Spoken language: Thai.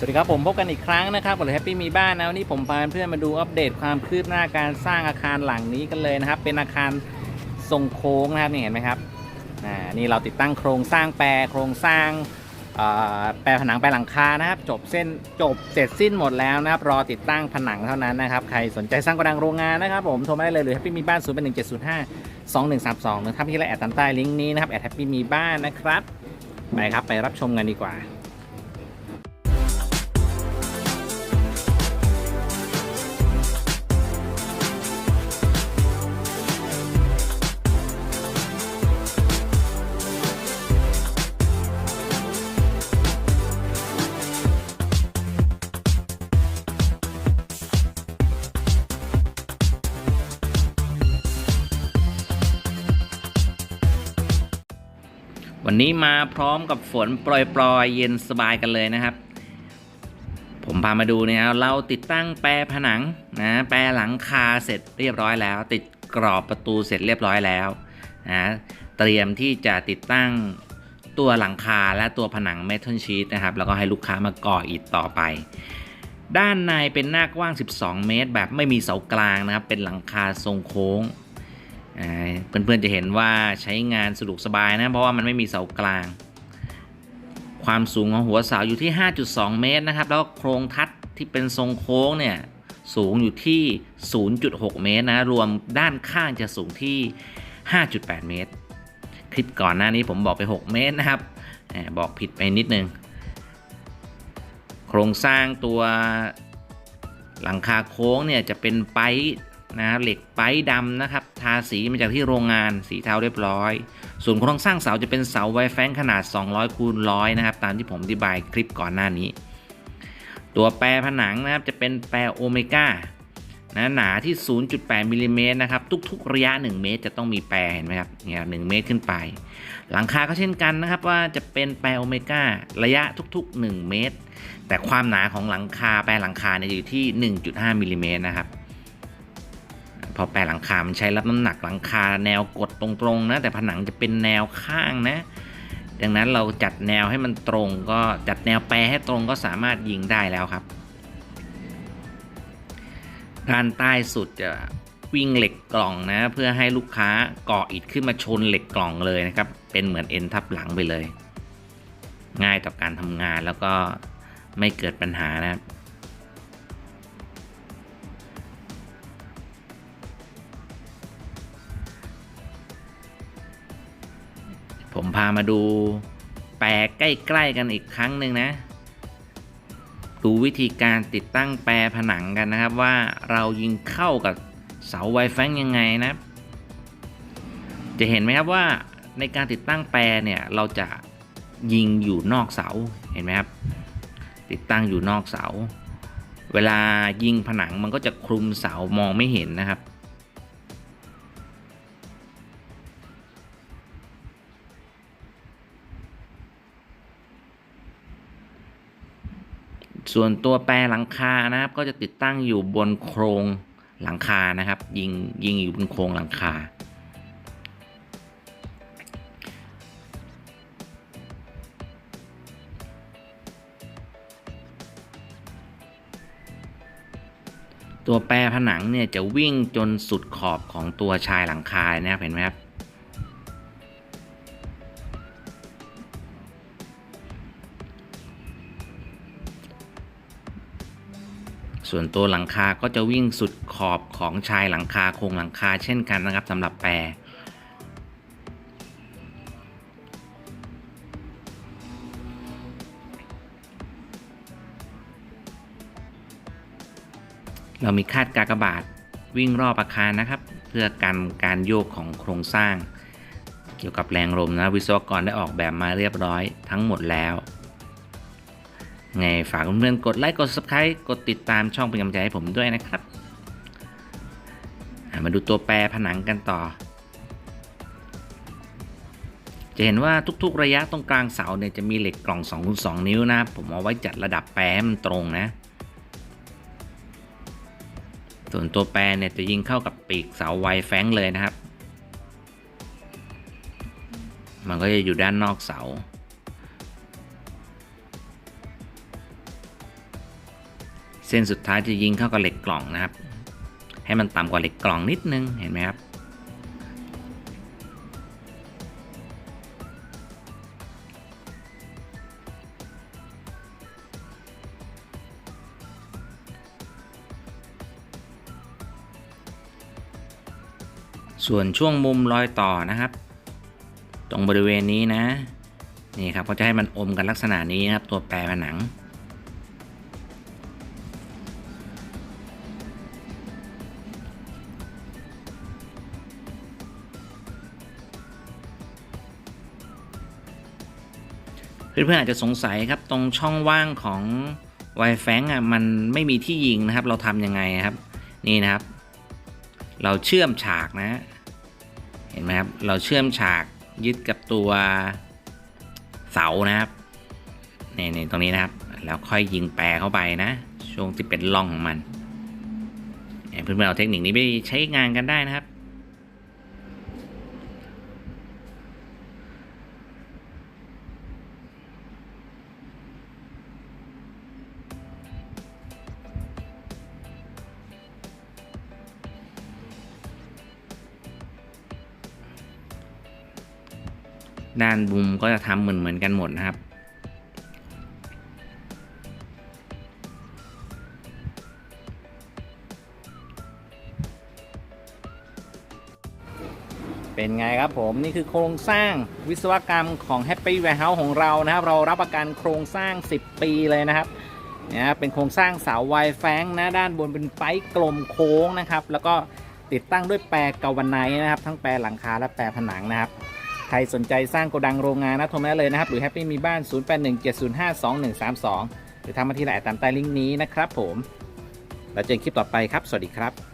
สวัสดีครับผมพบกันอีกครั้งนะครับกับแฮปปี้มีบ้านนะวันนี้ผมพาเพื่อนมาดูอัปเดตความคืบหน้าการสร้างอาคารหลังนี้กันเลยนะครับ เป็นอาคารทรงโค้งนะครับนี่เห็นไหมครับอ่านี่เราติดตั้งโครงสร้างแปรโครงสร้างแปรผนังแปรหลังคานะครับ จบเส้นจบเสร็จสิ้นหมดแล้วนะครับรอติดตั้งผนังเท่านั้นนะครับใครสนใจสร้างกระดังโรงงานนะครับผมโทรมาได้เลยหรือแฮปปี้มีบ้าน0 1 7 0 5 2 1 3 2นะครับที่ละแอดตามใต้ลิงก์นี้นะครับแอดแฮปปี้มีบ้านนะครับไปครับไปรับชมกันดีกว่า วันนี้มาพร้อมกับฝนโปรยๆ เย็นสบายกันเลยนะครับ ผมพามาดูเนี่ยเราติดตั้งแปรผนังนะแปรหลังคาเสร็จเรียบร้อยแล้ว ติดกรอบประตูเสร็จเรียบร้อยแล้วนะเตรียมที่จะติดตั้งตัวหลังคาและตัวผนังเมทัลชีตนะครับ แล้วก็ให้ลูกค้ามาก่ออิฐต่อไป ด้านในเป็นหน้ากว้าง 12 เมตร แบบไม่มีเสากลางนะครับ เป็นหลังคาทรงโค้ง เพื่อนๆจะเห็นว่าใช้งานสะดวกสบายนะ เพราะว่ามันไม่มีเสากลาง ความสูงของหัวเสาอยู่ที่ 5.2 เมตรนะครับ แล้วโครงทัดที่เป็นทรงโค้งเนี่ยสูงอยู่ที่ 0.6 เมตรนะ รวมด้านข้างจะสูงที่ 5.8 เมตร คลิปก่อนหน้านี้ผมบอกไป 6 เมตรนะครับบอกผิดไปนิดนึง โครงสร้างตัวหลังคาโค้งเนี่ยจะเป็นไปป์ นะเหล็กไปดำนะครับ ทาสีมาจากที่โรงงานสีเทาเรียบร้อย ส่วนโครงสร้างเสาจะเป็นเสาไวแฟงขนาด 200คูณร้อยนะครับ ตามที่ผมอธิบายคลิปก่อนหน้านี้ ตัวแปรผนังนะครับจะเป็นแปรโอเมก้านะหนาที่ 0.8มิลลิเมตรนะครับทุก ๆ ระยะ 1 เมตร จะต้องมีแปรเห็นไหมครับเนี่ยหเมตรขึ้นไป หลังคาก็เช่นกันนะครับว่าจะเป็นแปรโอเมก้าระยะทุก ๆ 1 เมตร แต่ความหนาของหลังคาแปรหลังคาเนี่ยอยู่ที่ 1.5มิลลิเมตรนะครับ พอแปรหลังคา มันใช้รับน้ำหนักหลังคาแนวกดตรงๆนะ แต่ผนังจะเป็นแนวข้างนะ ดังนั้นเราจัดแนวให้มันตรงก็จัดแนวแปรให้ตรงก็สามารถยิงได้แล้วครับ ด้านใต้สุดจะวิ่งเหล็กกล่องนะ เพื่อให้ลูกค้าก่ออิฐขึ้นมาชนเหล็กกล่องเลยนะครับ เป็นเหมือนเอ็นทับหลังไปเลย ง่ายต่อการทำงานแล้วก็ไม่เกิดปัญหานะครับ ผมพามาดูแปรใกล้ๆกันอีกครั้งหนึ่งนะ ดูวิธีการติดตั้งแปรผนังกันนะครับว่าเรายิงเข้ากับเสาไวแฟงยังไงนะ จะเห็นไหมครับว่าในการติดตั้งแปรเนี่ยเราจะยิงอยู่นอกเสาเห็นไหมครับ ติดตั้งอยู่นอกเสา เวลายิงผนังมันก็จะคลุมเสามองไม่เห็นนะครับ ส่วนตัวแปรหลังคานะครับ ก็จะติดตั้งอยู่บนโครงหลังคานะครับ ยิงยิงอยู่บนโครงหลังคา ตัวแปรผนังเนี่ยจะวิ่งจนสุดขอบของตัวชายหลังคาเนะครับเห็นไหมครับ ส่วนตัวหลังคาก็จะวิ่งสุดขอบของชายหลังคาโครงหลังคาเช่นกันนะครับสำหรับแปรเรามีคาดกากบาทวิ่งรอบอาคารนะครับ เพื่อกันการโยกของโครงสร้าง เกี่ยวกับแรงลมนะวิศวกรได้ออกแบบมาเรียบร้อยทั้งหมดแล้ว ไงฝากเพื่อนๆกดไลค์กด subscribe กดติดตามช่องเป็นกำลังใจให้ผมด้วยนะครับมาดูตัวแปรผนังกันต่อ จะเห็นว่าทุกๆระยะตรงกลางเสาเนี่ยจะมีเหล็กกล่อง2คูณ2นิ้วนะผมเอาไว้จัดระดับแปรมันตรงนะ ส่วนตัวแปรเนี่ยจะยิงเข้ากับปีกเสาไวแฟงเลยนะครับ มันก็จะอยู่ด้านนอกเสา เส้นสุดท้ายจะยิงเข้ากับเหล็กกล่องนะครับ ให้มันต่ำกว่าเหล็กกล่องนิดนึงเห็นไหมครับส่วนช่วงมุมรอยต่อนะครับ ตรงบริเวณนี้นะ นี่ครับเขาจะให้มันอมกันลักษณะนี้นะครับ ตัวแปรผนัง เพื่อนๆอาจจะสงสัยครับตรงช่องว่างของไวแฟงอะมันไม่มีที่ยิงนะครับ เราทำยังไงครับ นี่นะครับ เราเชื่อมฉากนะ เห็นไหมครับ เราเชื่อมฉากยึดกับตัวเสานะครับนี่นตรงนี้นะครับ แล้วค่อยยิงแปรเข้าไปนะ ช่วงที่เป็นร่องของมันเพื่อนๆเอาเทคนิคนี้ไปใช้งานกันได้นะครับ ด้านบุมก็จะทำเหมือนเหมือนกันหมดนะครับ เป็นไงครับผมนี่คือโครงสร้างวิศวกรรมของ Happy Warehouse ของเรานะครับ เรารับประกันโครงสร้าง 10 ปีเลยนะครับเนี่ยเป็นโครงสร้างเสาไวแฟงนะด้านบนเป็นไปป์กลมโค้งนะครับ แล้วก็ติดตั้งด้วยแปรกาวไนนะครับ ทั้งแปรหลังคาและแปรผนังนะครับ ใครสนใจสร้างโกดังโรงงานนะโทรมาเลยนะครับ หรือแฮปปี้มีบ้าน 0817052132 หรือทำมาที่ไลน์ตามใต้ลิงก์นี้นะครับผม แล้วเจอกันคลิปต่อไปครับ สวัสดีครับ